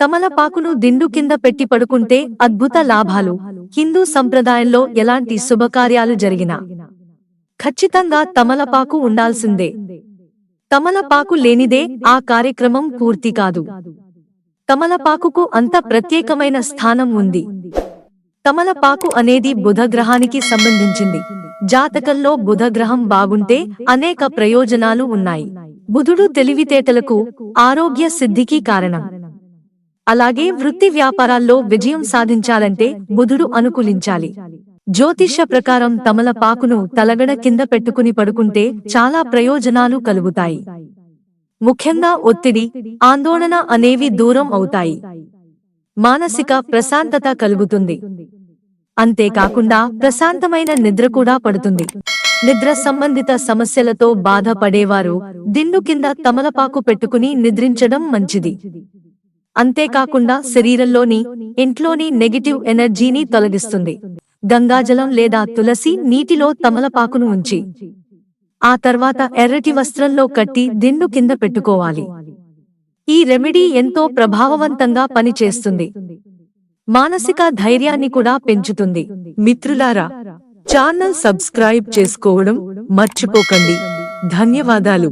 తమలపాకును దిండు కింద పెట్టి పడుకుంటే అద్భుత లాభాలు. హిందూ సంప్రదాయంలో ఎలాంటి శుభకార్యాలు జరిగినా ఖచ్చితంగా తమలపాకు ఉండాల్సిందే. తమలపాకు లేనిదే ఆ కార్యక్రమం పూర్తి కాదు. తమలపాకుకు అంత ప్రత్యేకమైన స్థానం ఉంది. తమలపాకు అనేది బుధగ్రహానికి సంబంధించింది. జాతకంలో బుధగ్రహం బాగుంటే అనేక ప్రయోజనాలు ఉన్నాయి. బుధుడు తెలివితేటలకు ఆరోగ్య సిద్ధికి కారణం. అలాగే వృత్తి వ్యాపారాల్లో విజయం సాధించాలంటే బుధుడు అనుకూలించాలి. జ్యోతిష్య ప్రకారం తమలపాకును తలగడ కింద పెట్టుకుని పడుకుంటే చాలా ప్రయోజనాలు కలుగుతాయి. ముఖ్యంగా ఒత్తిడి ఆందోళన అనేవి దూరం అవుతాయి. మానసిక ప్రశాంతత కలుగుతుంది. అంతేకాకుండా ప్రశాంతమైన నిద్ర కూడా పడుతుంది. నిద్ర సంబంధిత సమస్యలతో బాధపడేవారు దిండు కింద తమలపాకు పెట్టుకుని నిద్రించడం మంచిది. అంతేకాకుండా శరీరంలోని ఇంట్లోని నెగిటివ్ ఎనర్జీని తొలగిస్తుంది. గంగాజలం లేదా తులసి నీటిలో తమలపాకును ఉంచి ఆ తర్వాత ఎర్రటి వస్త్రంలో కట్టి దిండు కింద పెట్టుకోవాలి. ఈ రెమెడీ ఎంతో ప్రభావవంతంగా పనిచేస్తుంది. మానసిక ధైర్యాన్ని కూడా పెంచుతుంది. మిత్రులారా ఛానల్ సబ్స్క్రైబ్ చేసుకోవడం మర్చిపోకండి. ధన్యవాదాలు.